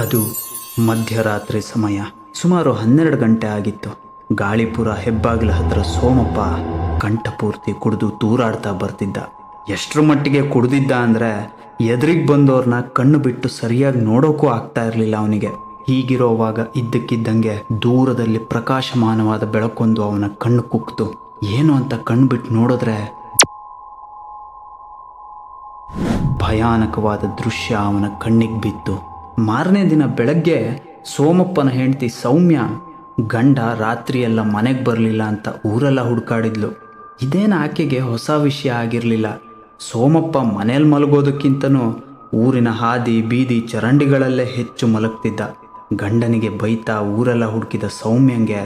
ಅದು ಮಧ್ಯರಾತ್ರಿ ಸಮಯ. ಸುಮಾರು ಹನ್ನೆರಡು ಗಂಟೆ ಆಗಿತ್ತು. ಗಾಳಿಪುರ ಹೆಬ್ಬಾಗಿಲ ಹತ್ರ ಸೋಮಪ್ಪ ಕಂಠಪೂರ್ತಿ ಕುಡಿದು ತೂರಾಡ್ತಾ ಬರ್ತಿದ್ದ. ಎಷ್ಟರ ಮಟ್ಟಿಗೆ ಕುಡಿದಿದ್ದ ಅಂದರೆ ಎದುರಿಗೆ ಬಂದವ್ರನ್ನ ಕಣ್ಣು ಬಿಟ್ಟು ಸರಿಯಾಗಿ ನೋಡೋಕ್ಕೂ ಆಗ್ತಾ ಇರಲಿಲ್ಲ ಅವನಿಗೆ. ಹೀಗಿರೋವಾಗ ಇದ್ದಕ್ಕಿದ್ದಂಗೆ ದೂರದಲ್ಲಿ ಪ್ರಕಾಶಮಾನವಾದ ಬೆಳಕೊಂದು ಅವನ ಕಣ್ಣು ಕುಕ್ತು ಏನು ಅಂತ ಕಣ್ಣು ಬಿಟ್ಟು ನೋಡಿದ್ರೆ ಭಯಾನಕವಾದ ದೃಶ್ಯ ಅವನ ಕಣ್ಣಿಗೆ ಬಿತ್ತು. ಮಾರನೇ ದಿನ ಬೆಳಗ್ಗೆ ಸೋಮಪ್ಪನ ಹೆಂಡತಿ ಸೌಮ್ಯ ಗಂಡ ರಾತ್ರಿಯೆಲ್ಲ ಮನೆಗೆ ಬರಲಿಲ್ಲ ಅಂತ ಊರೆಲ್ಲ ಹುಡುಕಾಡಿದ್ಲು. ಇದೇನು ಆಕೆಗೆ ಹೊಸ ವಿಷಯ ಆಗಿರಲಿಲ್ಲ. ಸೋಮಪ್ಪ ಮನೇಲಿ ಮಲಗೋದಕ್ಕಿಂತನೂ ಊರಿನ ಹಾದಿ ಬೀದಿ ಚರಂಡಿಗಳಲ್ಲೇ ಹೆಚ್ಚು ಮಲಗ್ತಿದ್ದ. ಗಂಡನಿಗೆ ಬೈತಾ ಊರೆಲ್ಲ ಹುಡುಕಿದ ಸೌಮ್ಯಂಗೆ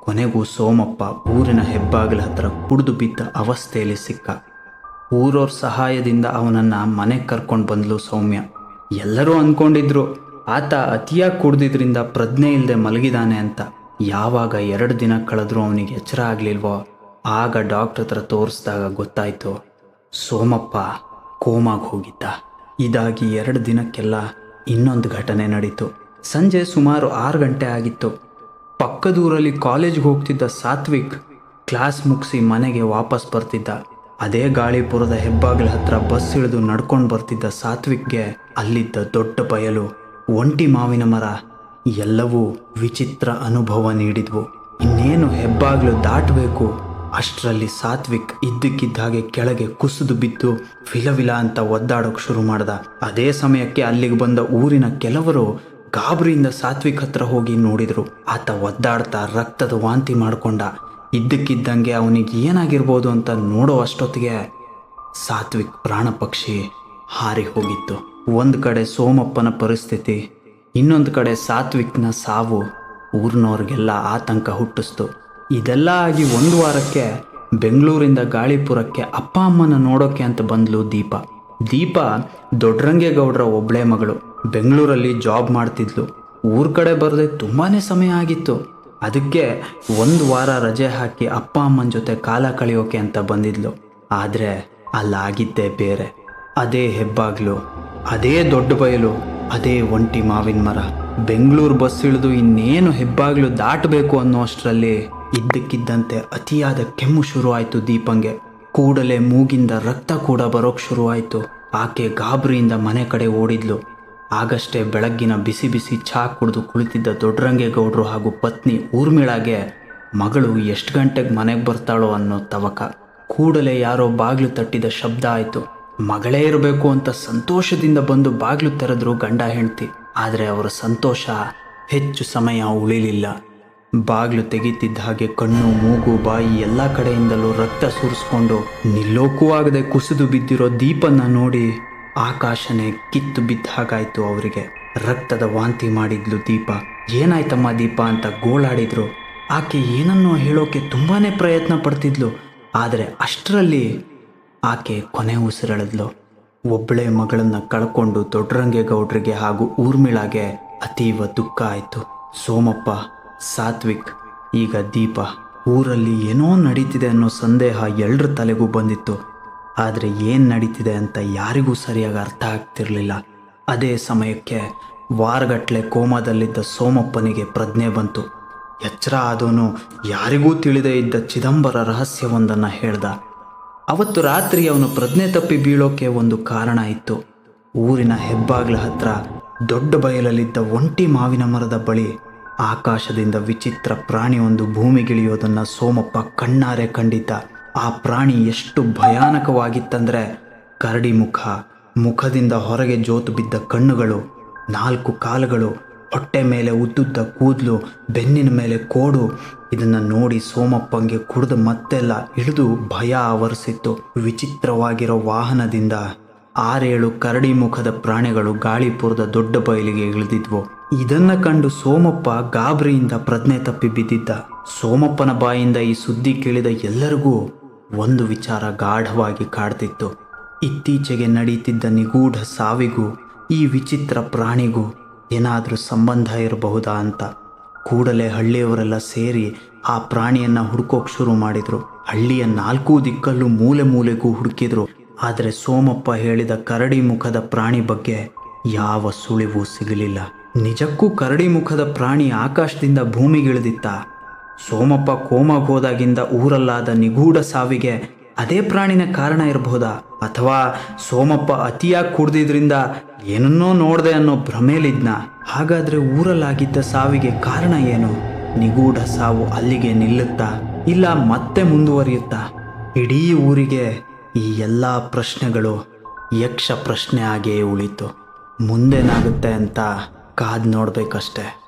ಕೊನೆಗೂ ಸೋಮಪ್ಪ ಊರಿನ ಹೆಬ್ಬಾಗಿಲ ಹತ್ರ ಕುಡಿದು ಬಿದ್ದ ಅವಸ್ಥೆಯಲ್ಲಿ ಸಿಕ್ಕ. ಊರವ್ರ ಸಹಾಯದಿಂದ ಅವನನ್ನು ಮನೆಗೆ ಕರ್ಕೊಂಡು ಬಂದ್ಲು ಸೌಮ್ಯ. ಎಲ್ಲರೂ ಅಂದ್ಕೊಂಡಿದ್ರು ಆತ ಅತಿಯಾಗಿ ಕುಡ್ದಿದ್ರಿಂದ ಪ್ರಜ್ಞೆ ಇಲ್ಲದೆ ಮಲಗಿದಾನೆ ಅಂತ. ಯಾವಾಗ ಎರಡು ದಿನ ಕಳೆದ್ರೂ ಅವನಿಗೆ ಎಚ್ಚರ ಆಗಲಿಲ್ವೋ? ಆಗ ಡಾಕ್ಟರ್ ಹತ್ರ ತೋರಿಸಿದಾಗ ಗೊತ್ತಾಯ್ತು. ಸೋಮಪ್ಪ ಕೋಮಾಗಿ ಹೋಗಿದ್ದ. ಇದಾಗಿ ಎರಡು ದಿನಕ್ಕೆಲ್ಲ ಇನ್ನೊಂದು ಘಟನೆ ನಡೀತು. ಸಂಜೆ ಸುಮಾರು ಆರು ಗಂಟೆ ಆಗಿತ್ತು. ಪಕ್ಕದೂರಲ್ಲಿ ಕಾಲೇಜ್ಗೆ ಹೋಗ್ತಿದ್ದ ಸಾತ್ವಿಕ್ ಕ್ಲಾಸ್ ಮುಗಿಸಿ ಮನೆಗೆ ವಾಪಸ್ ಬರ್ತಿದ್ದ. ಅದೇ ಗಾಳಿಪುರದ ಹೆಬ್ಬಾಗಿಲ ಹತ್ರ ಬಸ್ ಇಳಿದು ನಡ್ಕೊಂಡು ಬರ್ತಿದ್ದ ಸಾತ್ವಿಕ್ಗೆ ಅಲ್ಲಿದ್ದ ದೊಡ್ಡ ಬಯಲು, ಒಂಟಿ ಮಾವಿನ ಮರ, ಎಲ್ಲವೂ ವಿಚಿತ್ರ ಅನುಭವ ನೀಡಿದ್ವು. ಇನ್ನೇನು ಹೆಬ್ಬಾಗ್ಲು ದಾಟಬೇಕು? ಅಷ್ಟರಲ್ಲಿ ಸಾತ್ವಿಕ್ ಇದ್ದಕ್ಕಿದ್ದ ಹಾಗೆ ಕೆಳಗೆ ಕುಸಿದು ಬಿದ್ದು ವಿಲವಿಲ ಅಂತ ಒದ್ದಾಡೋಕೆ ಶುರು ಮಾಡ್ದ. ಅದೇ ಸಮಯಕ್ಕೆ ಅಲ್ಲಿಗೆ ಬಂದ ಊರಿನ ಕೆಲವರು ಗಾಬರಿಯಿಂದ ಸಾತ್ವಿಕ್ ಹತ್ರ ಹೋಗಿ ನೋಡಿದ್ರು. ಆತ ಒದ್ದಾಡ್ತಾ ರಕ್ತದ ವಾಂತಿ ಮಾಡ್ಕೊಂಡ. ಇದ್ದಕ್ಕಿದ್ದಂಗೆ ಅವನಿಗೆ ಏನಾಗಿರ್ಬೋದು ಅಂತ ನೋಡೋ ಅಷ್ಟೊತ್ತಿಗೆ ಸಾತ್ವಿಕ್ ಪ್ರಾಣ ಪಕ್ಷಿ ಹಾರಿ ಹೋಗಿತ್ತು. ಒಂದು ಕಡೆ ಸೋಮಪ್ಪನ ಪರಿಸ್ಥಿತಿ, ಇನ್ನೊಂದು ಕಡೆ ಸಾತ್ವಿಕ್ನ ಸಾವು ಊರಿನವ್ರಿಗೆಲ್ಲ ಆತಂಕ ಹುಟ್ಟಿಸ್ತು. ಇದೆಲ್ಲ ಆಗಿ ಒಂದು ವಾರಕ್ಕೆ ಬೆಂಗಳೂರಿಂದ ಗಾಳಿಪುರಕ್ಕೆ ಅಪ್ಪ ಅಮ್ಮನ ನೋಡೋಕೆ ಅಂತ ಬಂದ್ಲು ದೀಪ. ದೀಪ ದೊಡ್ಡರಂಗೇಗೌಡರ ಒಬ್ಳೆ ಮಗಳು. ಬೆಂಗಳೂರಲ್ಲಿ ಜಾಬ್ ಮಾಡ್ತಿದ್ಲು. ಊರ್ ಕಡೆ ಬರದೆ ತುಂಬಾನೇ ಸಮಯ ಆಗಿತ್ತು. ಅದಕ್ಕೆ ಒಂದು ವಾರ ರಜೆ ಹಾಕಿ ಅಪ್ಪ ಅಮ್ಮನ ಜೊತೆ ಕಾಲ ಕಳೆಯೋಕೆ ಅಂತ ಬಂದಿದ್ಲು. ಆದರೆ ಅಲ್ಲಾಗಿದ್ದೇ ಬೇರೆ. ಅದೇ ಹೆಬ್ಬಾಗ್ಲು, ಅದೇ ದೊಡ್ಡ ಬಯಲು, ಅದೇ ಒಂಟಿ ಮಾವಿನ ಮರ. ಬೆಂಗಳೂರು ಬಸ್ ಇಳಿದು ಇನ್ನೇನು ಹೆಬ್ಬಾಗ್ಲು ದಾಟಬೇಕು ಅನ್ನೋ ಅಷ್ಟರಲ್ಲಿ ಇದ್ದಕ್ಕಿದ್ದಂತೆ ಅತಿಯಾದ ಕೆಮ್ಮು ಶುರುವಾಯಿತು ದೀಪಂಗೆ. ಕೂಡಲೇ ಮೂಗಿಂದ ರಕ್ತ ಕೂಡ ಬರೋಕ್ ಶುರುವಾಯಿತು. ಆಕೆ ಗಾಬರಿಯಿಂದ ಮನೆ ಕಡೆ ಓಡಿದ್ಲು. ಆಗಷ್ಟೇ ಬೆಳಗ್ಗಿನ ಬಿಸಿ ಬಿಸಿ ಚಹಾ ಕುಡಿದು ಕುಳಿತಿದ್ದ ದೊಡ್ಡರಂಗೇಗೌಡರು ಹಾಗೂ ಪತ್ನಿ ಊರ್ಮಿಳಾಗೆ, ಮಗಳು ಎಷ್ಟು ಗಂಟೆಗೆ ಮನೆಗೆ ಬರ್ತಾಳೋ ಅನ್ನೋ ತವಕ. ಕೂಡಲೇ ಯಾರೋ ಬಾಗಿಲು ತಟ್ಟಿದ ಶಬ್ದ ಆಯಿತು. ಮಗಳೇ ಇರಬೇಕು ಅಂತ ಸಂತೋಷದಿಂದ ಬಂದು ಬಾಗಿಲು ತೆರೆದ್ರು ಗಂಡ ಹೆಂಡ್ತಿ. ಆದರೆ ಅವರ ಸಂತೋಷ ಹೆಚ್ಚು ಸಮಯ ಉಳಿಲಿಲ್ಲ. ಬಾಗಿಲು ತೆಗೀತಿದ್ದ ಹಾಗೆ ಕಣ್ಣು, ಮೂಗು, ಬಾಯಿ ಎಲ್ಲ ಕಡೆಯಿಂದಲೂ ರಕ್ತ ಸುರಿಸ್ಕೊಂಡು ನಿಲ್ಲೋಕ್ಕೂ ಆಗದೆ ಕುಸಿದು ಬಿದ್ದಿರೋ ದೀಪನ್ನ ನೋಡಿ ಆಕಾಶನೇ ಕಿತ್ತು ಬಿದ್ದ ಹಾಗಾಯ್ತು ಅವರಿಗೆ. ರಕ್ತದ ವಾಂತಿ ಮಾಡಿದ್ಲು ದೀಪ. ಏನಾಯ್ತಮ್ಮ ದೀಪ ಅಂತ ಗೋಳಾಡಿದ್ರು. ಆಕೆ ಏನನ್ನೋ ಹೇಳೋಕೆ ತುಂಬಾನೇ ಪ್ರಯತ್ನ ಪಡ್ತಿದ್ಲು. ಆದರೆ ಅಷ್ಟರಲ್ಲಿ ಆಕೆ ಕೊನೆ ಉಸಿರೆಳೆದ್ಲು. ಒಬ್ಬಳೆ ಮಗಳನ್ನ ಕಳ್ಕೊಂಡು ದೊಡ್ಡರಂಗೇಗೌಡ್ರಿಗೆ ಹಾಗೂ ಊರ್ಮಿಳಾಗೆ ಅತೀವ ದುಃಖ ಆಯಿತು. ಸೋಮಪ್ಪ, ಸಾತ್ವಿಕ್, ಈಗ ದೀಪ. ಊರಲ್ಲಿ ಏನೋ ನಡೀತಿದೆ ಅನ್ನೋ ಸಂದೇಹ ಎಲ್ರ ತಲೆಗೂ ಬಂದಿತ್ತು. ಆದರೆ ಏನು ನಡೀತಿದೆ ಅಂತ ಯಾರಿಗೂ ಸರಿಯಾಗಿ ಅರ್ಥ ಆಗ್ತಿರಲಿಲ್ಲ. ಅದೇ ಸಮಯಕ್ಕೆ ವಾರಗಟ್ಟಲೆ ಕೋಮಾದಲ್ಲಿದ್ದ ಸೋಮಪ್ಪನಿಗೆ ಪ್ರಜ್ಞೆ ಬಂತು. ಎಚ್ಚರ ಆದವನು ಯಾರಿಗೂ ತಿಳಿದೇ ಇದ್ದ ಚಿದಂಬರ ರಹಸ್ಯವೊಂದನ್ನು ಹೇಳ್ದ. ಅವತ್ತು ರಾತ್ರಿ ಅವನು ಪ್ರಜ್ಞೆ ತಪ್ಪಿ ಬೀಳೋಕೆ ಒಂದು ಕಾರಣ ಇತ್ತು. ಊರಿನ ಹೆಬ್ಬಾಗ್ಲ ಹತ್ರ ದೊಡ್ಡ ಬಯಲಲ್ಲಿದ್ದ ಒಂಟಿ ಮಾವಿನ ಮರದ ಬಳಿ ಆಕಾಶದಿಂದ ವಿಚಿತ್ರ ಪ್ರಾಣಿಯೊಂದು ಭೂಮಿಗಿಳಿಯೋದನ್ನು ಸೋಮಪ್ಪ ಕಣ್ಣಾರೆ ಕಂಡಿದ್ದ. ಆ ಪ್ರಾಣಿ ಎಷ್ಟು ಭಯಾನಕವಾಗಿತ್ತಂದ್ರೆ ಕರಡಿ ಮುಖ, ಮುಖದಿಂದ ಹೊರಗೆ ಜೋತು ಬಿದ್ದ ಕಣ್ಣುಗಳು, ನಾಲ್ಕು ಕಾಲುಗಳು, ಹೊಟ್ಟೆ ಮೇಲೆ ಉದ್ದುದ್ದ ಕೂದಲು, ಬೆನ್ನಿನ ಮೇಲೆ ಕೋಡು, ಇದನ್ನು ನೋಡಿ ಸೋಮಪ್ಪಂಗೆ ಕುಡಿದು ಮತ್ತೆಲ್ಲ ಇಳಿದು ಭಯ ಆವರಿಸಿತ್ತು. ವಿಚಿತ್ರವಾಗಿರೋ ವಾಹನದಿಂದ ಆರೇಳು ಕರಡಿ ಮುಖದ ಪ್ರಾಣಿಗಳು ಗಾಳಿಪುರದ ದೊಡ್ಡ ಬಯಲಿಗೆ ಇಳಿದಿದ್ವು. ಇದನ್ನ ಕಂಡು ಸೋಮಪ್ಪ ಗಾಬರಿಯಿಂದ ಪ್ರಜ್ಞೆ ತಪ್ಪಿ ಬಿದ್ದಿದ್ದ. ಸೋಮಪ್ಪನ ಬಾಯಿಂದ ಈ ಸುದ್ದಿ ಕೇಳಿದ ಎಲ್ಲರಿಗೂ ಒಂದು ವಿಚಾರ ಗಾಢವಾಗಿ ಕಾಡ್ತಿತ್ತು. ಇತ್ತೀಚೆಗೆ ನಡೀತಿದ್ದ ನಿಗೂಢ ಸಾವಿಗೂ, ಈ ವಿಚಿತ್ರ ಪ್ರಾಣಿಗೂ ಏನಾದರೂ ಸಂಬಂಧ ಇರಬಹುದಾ ಅಂತ. ಕೂಡಲೇ ಹಳ್ಳಿಯವರೆಲ್ಲ ಸೇರಿ ಆ ಪ್ರಾಣಿಯನ್ನು ಹುಡುಕೋಕ್ ಶುರು ಮಾಡಿದರು. ಹಳ್ಳಿಯ ನಾಲ್ಕು ದಿಕ್ಕಲ್ಲೂ ಮೂಲೆ ಮೂಲೆಗೂ ಹುಡುಕಿದ್ರು. ಆದರೆ ಸೋಮಪ್ಪ ಹೇಳಿದ ಕರಡಿ ಮುಖದ ಪ್ರಾಣಿ ಬಗ್ಗೆ ಯಾವ ಸುಳಿವು ಸಿಗಲಿಲ್ಲ. ನಿಜಕ್ಕೂ ಕರಡಿ ಮುಖದ ಪ್ರಾಣಿ ಆಕಾಶದಿಂದ ಭೂಮಿಗಿಳಿದಿತ್ತ? ಸೋಮಪ್ಪ ಕೋಮಗೋದಾಗಿಂದ ಊರಲ್ಲಾದ ನಿಗೂಢ ಸಾವಿಗೆ ಅದೇ ಪ್ರಾಣಿನ ಕಾರಣ ಇರಬಹುದಾ? ಅಥವಾ ಸೋಮಪ್ಪ ಅತಿಯಾಗಿ ಕುಡ್ದಿದ್ರಿಂದ ಏನನ್ನೋ ನೋಡ್ದೆ ಅನ್ನೋ ಭ್ರಮೇಲಿದ್ನ? ಹಾಗಾದ್ರೆ ಊರಲ್ಲಾಗಿದ್ದ ಸಾವಿಗೆ ಕಾರಣ ಏನು? ನಿಗೂಢ ಸಾವು ಅಲ್ಲಿಗೆ ನಿಲ್ಲುತ್ತಾ, ಇಲ್ಲ ಮತ್ತೆ ಮುಂದುವರಿಯುತ್ತಾ? ಇಡೀ ಊರಿಗೆ ಈ ಎಲ್ಲ ಪ್ರಶ್ನೆಗಳು ಯಕ್ಷ ಪ್ರಶ್ನೆ ಆಗೇ ಉಳಿತು. ಮುಂದೇನಾಗುತ್ತೆ ಅಂತ ಕಾದ್ ನೋಡ್ಬೇಕಷ್ಟೆ.